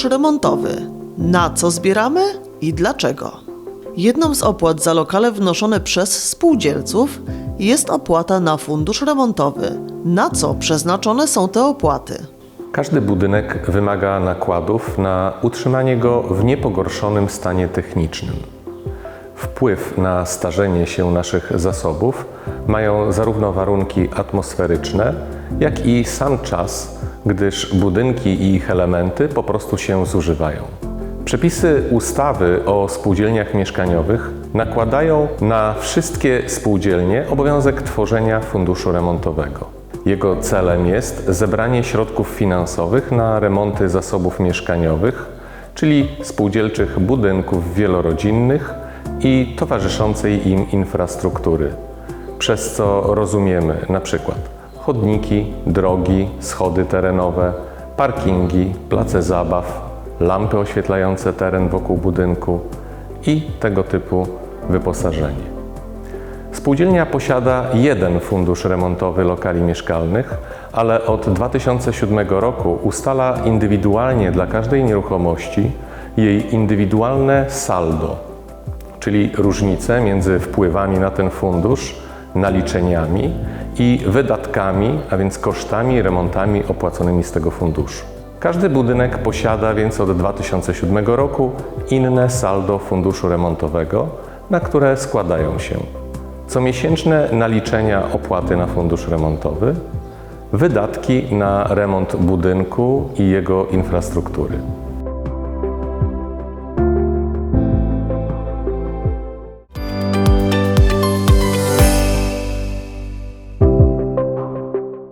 fundusz remontowy. Na co zbieramy i dlaczego? Jedną z opłat za lokale wnoszone przez spółdzielców jest opłata na fundusz remontowy. Na co przeznaczone są te opłaty? Każdy budynek wymaga nakładów na utrzymanie go w niepogorszonym stanie technicznym. Wpływ na starzenie się naszych zasobów mają zarówno warunki atmosferyczne, jak i sam czas, gdyż budynki i ich elementy po prostu się zużywają. Przepisy ustawy o spółdzielniach mieszkaniowych nakładają na wszystkie spółdzielnie obowiązek tworzenia funduszu remontowego. Jego celem jest zebranie środków finansowych na remonty zasobów mieszkaniowych, czyli spółdzielczych budynków wielorodzinnych i towarzyszącej im infrastruktury, przez co rozumiemy na przykład chodniki, drogi, schody terenowe, parkingi, place zabaw, lampy oświetlające teren wokół budynku i tego typu wyposażenie. Spółdzielnia posiada jeden fundusz remontowy lokali mieszkalnych, ale od 2007 roku ustala indywidualnie dla każdej nieruchomości jej indywidualne saldo, czyli różnicę między wpływami na ten fundusz, naliczeniami i wydatkami, a więc kosztami i remontami opłaconymi z tego funduszu. Każdy budynek posiada więc od 2007 roku inne saldo funduszu remontowego, na które składają się comiesięczne naliczenia opłaty na fundusz remontowy, wydatki na remont budynku i jego infrastruktury.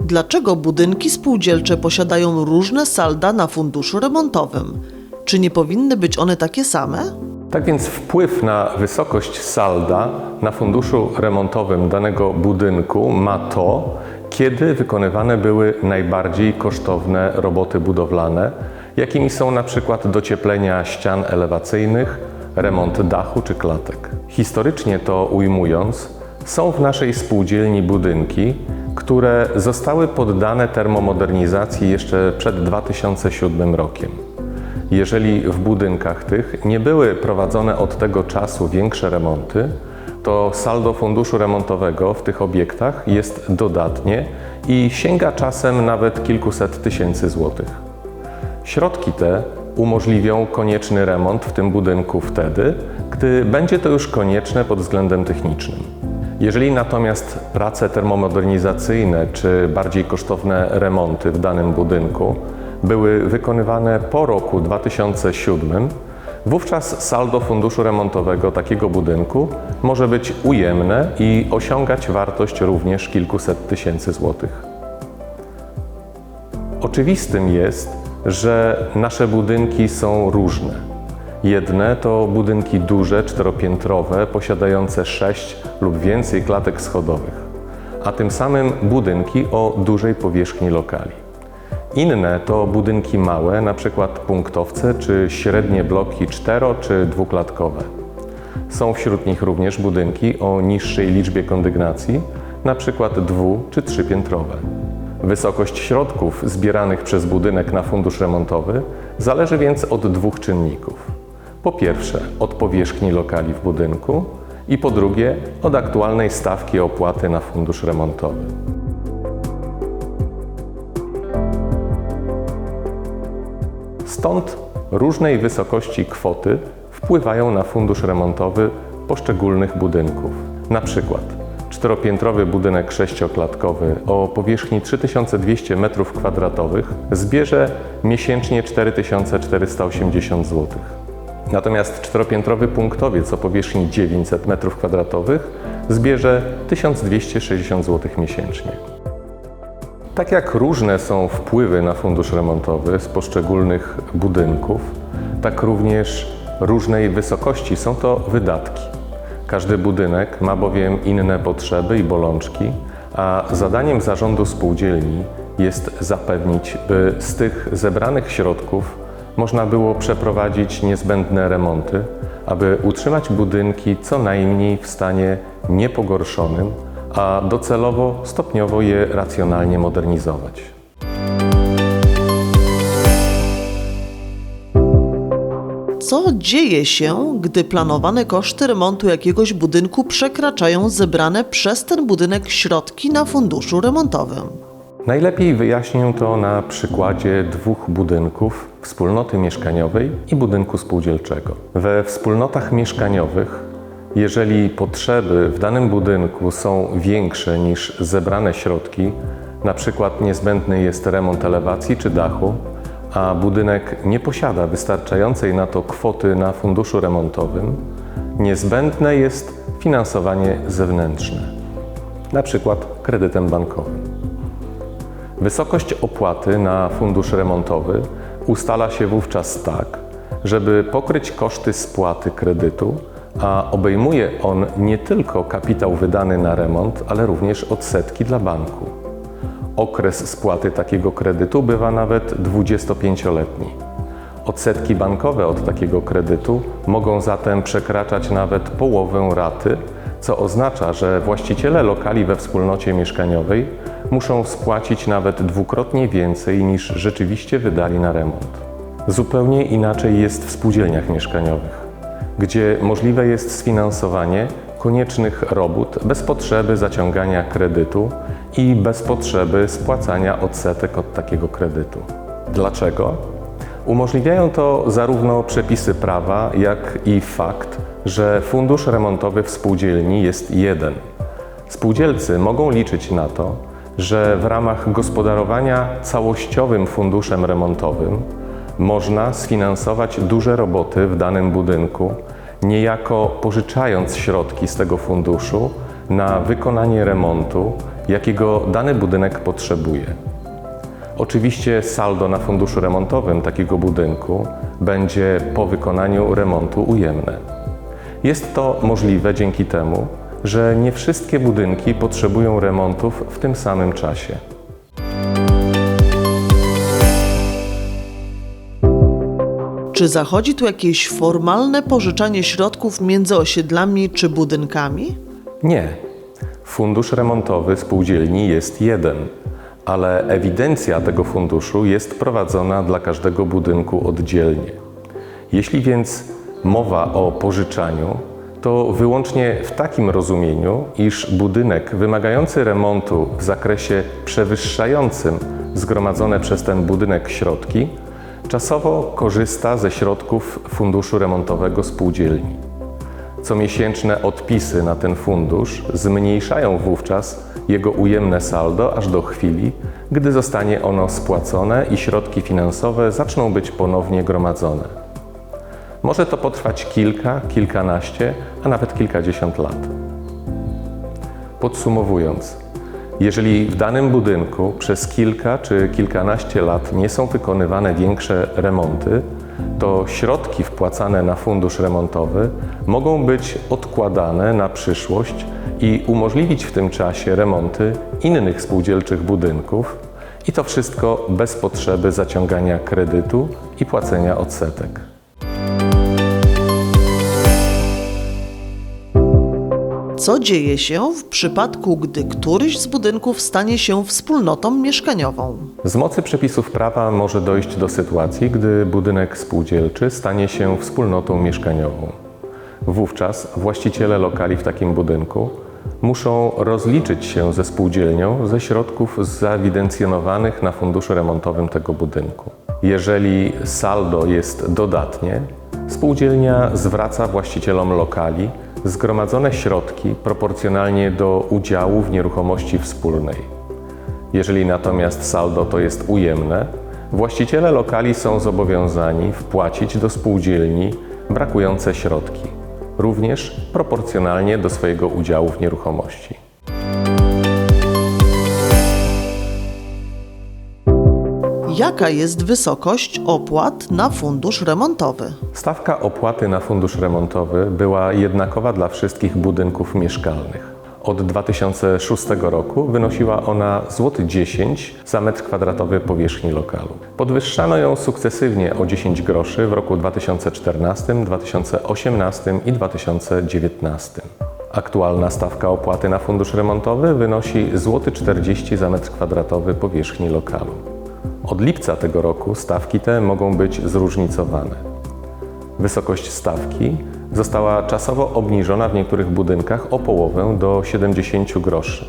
Dlaczego budynki spółdzielcze posiadają różne salda na funduszu remontowym? Czy nie powinny być one takie same? Tak więc wpływ na wysokość salda na funduszu remontowym danego budynku ma to, kiedy wykonywane były najbardziej kosztowne roboty budowlane, jakimi są na przykład docieplenia ścian elewacyjnych, remont dachu czy klatek. Historycznie to ujmując, są w naszej spółdzielni budynki, które zostały poddane termomodernizacji jeszcze przed 2007 rokiem. Jeżeli w budynkach tych nie były prowadzone od tego czasu większe remonty, to saldo funduszu remontowego w tych obiektach jest dodatnie i sięga czasem nawet kilkuset tysięcy złotych. Środki te umożliwią konieczny remont w tym budynku wtedy, gdy będzie to już konieczne pod względem technicznym. Jeżeli natomiast prace termomodernizacyjne czy bardziej kosztowne remonty w danym budynku były wykonywane po roku 2007, wówczas saldo funduszu remontowego takiego budynku może być ujemne i osiągać wartość również kilkuset tysięcy złotych. Oczywistym jest, że nasze budynki są różne. Jedne to budynki duże, czteropiętrowe, posiadające sześć lub więcej klatek schodowych, a tym samym budynki o dużej powierzchni lokali. Inne to budynki małe, np. punktowce czy średnie bloki cztero czy dwuklatkowe. Są wśród nich również budynki o niższej liczbie kondygnacji, np. dwu czy trzypiętrowe. Wysokość środków zbieranych przez budynek na fundusz remontowy zależy więc od dwóch czynników. Po pierwsze, od powierzchni lokali w budynku i po drugie, od aktualnej stawki opłaty na fundusz remontowy. Stąd różnej wysokości kwoty wpływają na fundusz remontowy poszczególnych budynków. Na przykład czteropiętrowy budynek sześcioklatkowy o powierzchni 3200 m2 zbierze miesięcznie 4480 zł. Natomiast czteropiętrowy punktowiec o powierzchni 900 m2 zbierze 1260 zł miesięcznie. Tak jak różne są wpływy na fundusz remontowy z poszczególnych budynków, tak również różnej wysokości są to wydatki. Każdy budynek ma bowiem inne potrzeby i bolączki, a zadaniem zarządu spółdzielni jest zapewnić, by z tych zebranych środków można było przeprowadzić niezbędne remonty, aby utrzymać budynki co najmniej w stanie niepogorszonym, a docelowo stopniowo je racjonalnie modernizować. Co dzieje się, gdy planowane koszty remontu jakiegoś budynku przekraczają zebrane przez ten budynek środki na funduszu remontowym? Najlepiej wyjaśnię to na przykładzie dwóch budynków wspólnoty mieszkaniowej i budynku spółdzielczego. We wspólnotach mieszkaniowych, jeżeli potrzeby w danym budynku są większe niż zebrane środki, na przykład niezbędny jest remont elewacji czy dachu, a budynek nie posiada wystarczającej na to kwoty na funduszu remontowym, niezbędne jest finansowanie zewnętrzne, na przykład kredytem bankowym. Wysokość opłaty na fundusz remontowy ustala się wówczas tak, żeby pokryć koszty spłaty kredytu, a obejmuje on nie tylko kapitał wydany na remont, ale również odsetki dla banku. Okres spłaty takiego kredytu bywa nawet 25-letni. Odsetki bankowe od takiego kredytu mogą zatem przekraczać nawet połowę raty, co oznacza, że właściciele lokali we wspólnocie mieszkaniowej muszą spłacić nawet dwukrotnie więcej niż rzeczywiście wydali na remont. Zupełnie inaczej jest w spółdzielniach mieszkaniowych, gdzie możliwe jest sfinansowanie koniecznych robót bez potrzeby zaciągania kredytu i bez potrzeby spłacania odsetek od takiego kredytu. Dlaczego? Umożliwiają to zarówno przepisy prawa, jak i fakt, że fundusz remontowy w spółdzielni jest jeden. Spółdzielcy mogą liczyć na to, że w ramach gospodarowania całościowym funduszem remontowym można sfinansować duże roboty w danym budynku, niejako pożyczając środki z tego funduszu na wykonanie remontu, jakiego dany budynek potrzebuje. Oczywiście saldo na funduszu remontowym takiego budynku będzie po wykonaniu remontu ujemne. Jest to możliwe dzięki temu, że nie wszystkie budynki potrzebują remontów w tym samym czasie. Czy zachodzi tu jakieś formalne pożyczanie środków między osiedlami czy budynkami? Nie. Fundusz remontowy spółdzielni jest jeden, ale ewidencja tego funduszu jest prowadzona dla każdego budynku oddzielnie. Jeśli więc mowa o pożyczaniu, to wyłącznie w takim rozumieniu, iż budynek wymagający remontu w zakresie przewyższającym zgromadzone przez ten budynek środki, czasowo korzysta ze środków funduszu remontowego spółdzielni. Comiesięczne odpisy na ten fundusz zmniejszają wówczas jego ujemne saldo aż do chwili, gdy zostanie ono spłacone i środki finansowe zaczną być ponownie gromadzone. Może to potrwać kilka, kilkanaście, a nawet kilkadziesiąt lat. Podsumowując, jeżeli w danym budynku przez kilka czy kilkanaście lat nie są wykonywane większe remonty, to środki wpłacane na fundusz remontowy mogą być odkładane na przyszłość i umożliwić w tym czasie remonty innych spółdzielczych budynków i to wszystko bez potrzeby zaciągania kredytu i płacenia odsetek. Co dzieje się w przypadku, gdy któryś z budynków stanie się wspólnotą mieszkaniową? Z mocy przepisów prawa może dojść do sytuacji, gdy budynek spółdzielczy stanie się wspólnotą mieszkaniową. Wówczas właściciele lokali w takim budynku muszą rozliczyć się ze spółdzielnią ze środków zaewidencjonowanych na funduszu remontowym tego budynku. Jeżeli saldo jest dodatnie, spółdzielnia zwraca właścicielom lokali zgromadzone środki proporcjonalnie do udziału w nieruchomości wspólnej. Jeżeli natomiast saldo to jest ujemne, właściciele lokali są zobowiązani wpłacić do spółdzielni brakujące środki, również proporcjonalnie do swojego udziału w nieruchomości. Jaka jest wysokość opłat na fundusz remontowy? Stawka opłaty na fundusz remontowy była jednakowa dla wszystkich budynków mieszkalnych. Od 2006 roku wynosiła ona złoty 10 za metr kwadratowy powierzchni lokalu. Podwyższano ją sukcesywnie o 10 groszy w roku 2014, 2018 i 2019. Aktualna stawka opłaty na fundusz remontowy wynosi złoty 40 za metr kwadratowy powierzchni lokalu. Od lipca tego roku stawki te mogą być zróżnicowane. Wysokość stawki została czasowo obniżona w niektórych budynkach o połowę do 70 groszy.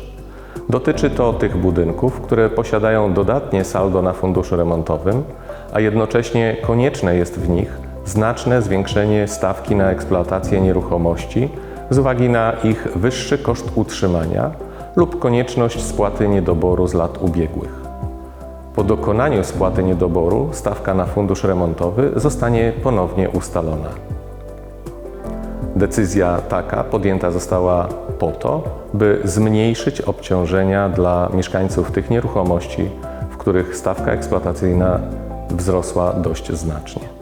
Dotyczy to tych budynków, które posiadają dodatnie saldo na funduszu remontowym, a jednocześnie konieczne jest w nich znaczne zwiększenie stawki na eksploatację nieruchomości z uwagi na ich wyższy koszt utrzymania lub konieczność spłaty niedoboru z lat ubiegłych. Po dokonaniu spłaty niedoboru stawka na fundusz remontowy zostanie ponownie ustalona. Decyzja taka podjęta została po to, by zmniejszyć obciążenia dla mieszkańców tych nieruchomości, w których stawka eksploatacyjna wzrosła dość znacznie.